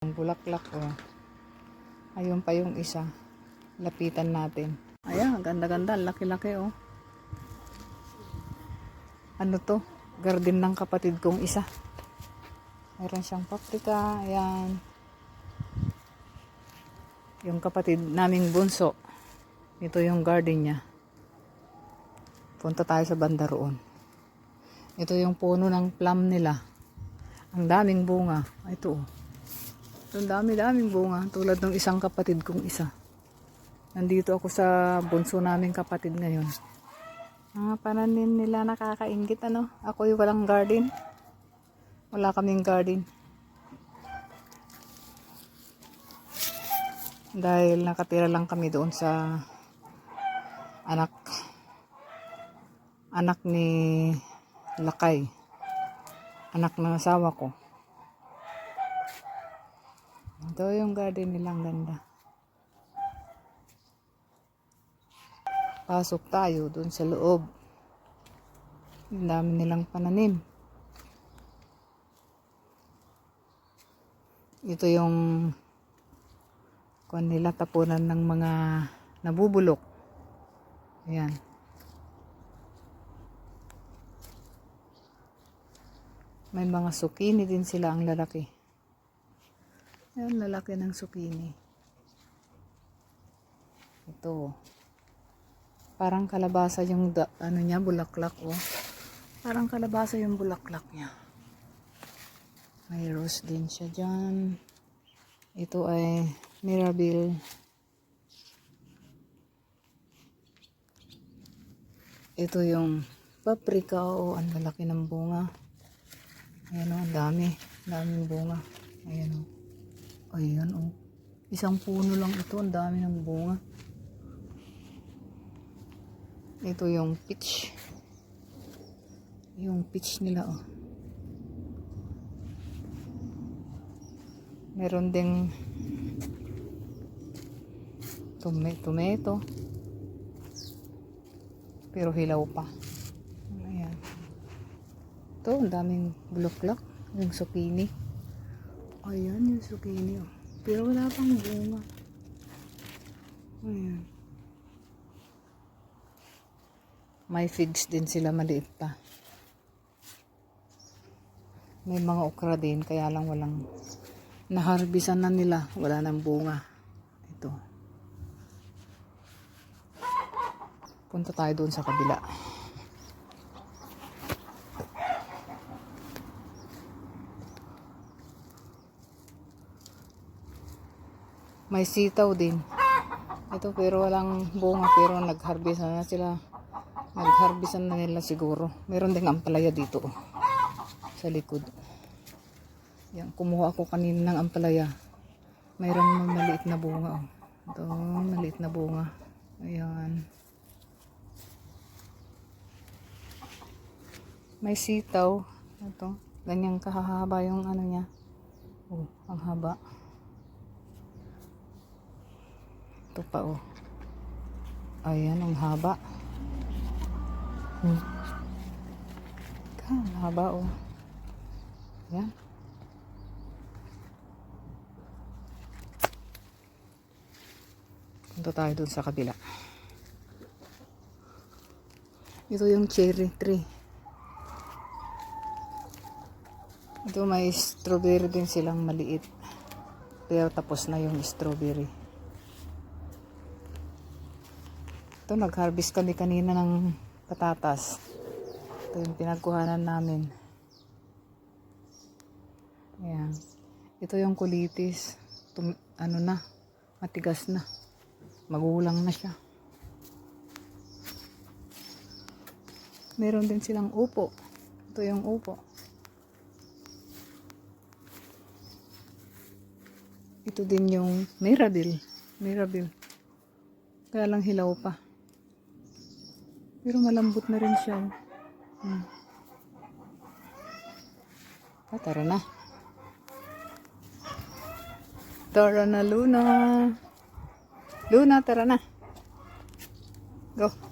Ang bulaklak oh. Ayun pa yung isa. Lapitan natin. Ayan, ganda-ganda. Laki-laki oh. Ano to? Garden ng kapatid kong isa. Meron siyang paprika. Ayan. Yung kapatid naming bunso. Ito yung garden niya. Punta tayo sa banda roon. Ito yung puno ng plum nila. Ang daming bunga. Ito oh. Ang dami-daming bunga. Tulad ng isang kapatid kong isa. Nandito ako sa bunso naming kapatid ngayon. Mga pananim nila nakakaingit ano. Ako yung walang garden. Wala kaming garden. Dahil nakatira lang kami doon sa anak anak ni Lakay. Anak ng asawa ko. Ito yung garden nilang ganda. Pasok tayo dun sa loob. Ang dami nilang pananim. Ito yung kuan nila tapunan ng mga nabubulok. Ayan. May mga sukini din sila ang lalaki. Ayan, lalaki ng sukini. Ito. Parang kalabasa yung da, ano niya, bulaklak oh. Parang kalabasa yung bulaklak niya. May rose din siya dyan. Ito ay Mirabelle. Ito yung paprika o ang lalaki ng bunga. Ayan o, ang dami. Ang daming bunga. Ayan o. Ayan o. Isang puno lang ito. Ang dami ng bunga. Ito yung peach. Yung peach nila o. Meron ding tome tomato. Pero hilaw pa. Ayan. Ito, ang daming bulaklak. Yung zucchini. Ayan, yung zucchini. Oh. Pero wala pang bunga. Ayan. May figs din sila maliit pa. May mga okra din, kaya lang walang naharbisan na nila. Wala nang bunga. Ito. Punta tayo doon sa kabila. May sitaw din. Ito pero walang bunga pero nagharbisan na sila. Nagharbisan na nila siguro. Meron ding ampalaya dito. oh. Sa likod. Yan, kumuha ako kanina ng ampalaya. Mayroong mga maliit na bunga. Oh. Ito, maliit na bunga. Ayan. May sitaw. Ito. Ganyang kahahaba yung ano niya. Oh, ang haba. Ito pa oh. Ayan, ang haba. Hmm. Ang haba oh. Ayan. Punta tayo dun sa kabila. Ito yung cherry tree. Ito may strawberry din silang maliit. Pero tapos na yung strawberry. Ito nag-harvest kami kanina ng patatas. Ito yung pinagkuhanan namin. Ayan. Ito yung kulitis. Tum- ano na, matigas na. Magulang na siya. Meron din silang upo. Ito yung upo. Ito din yung Mirabelle. Mirabelle. Kaya lang hilaw pa. Pero malambot na rin siya. oh. Hmm. Ah, tara na. Tara na, Luna. Luna, tara na. Go.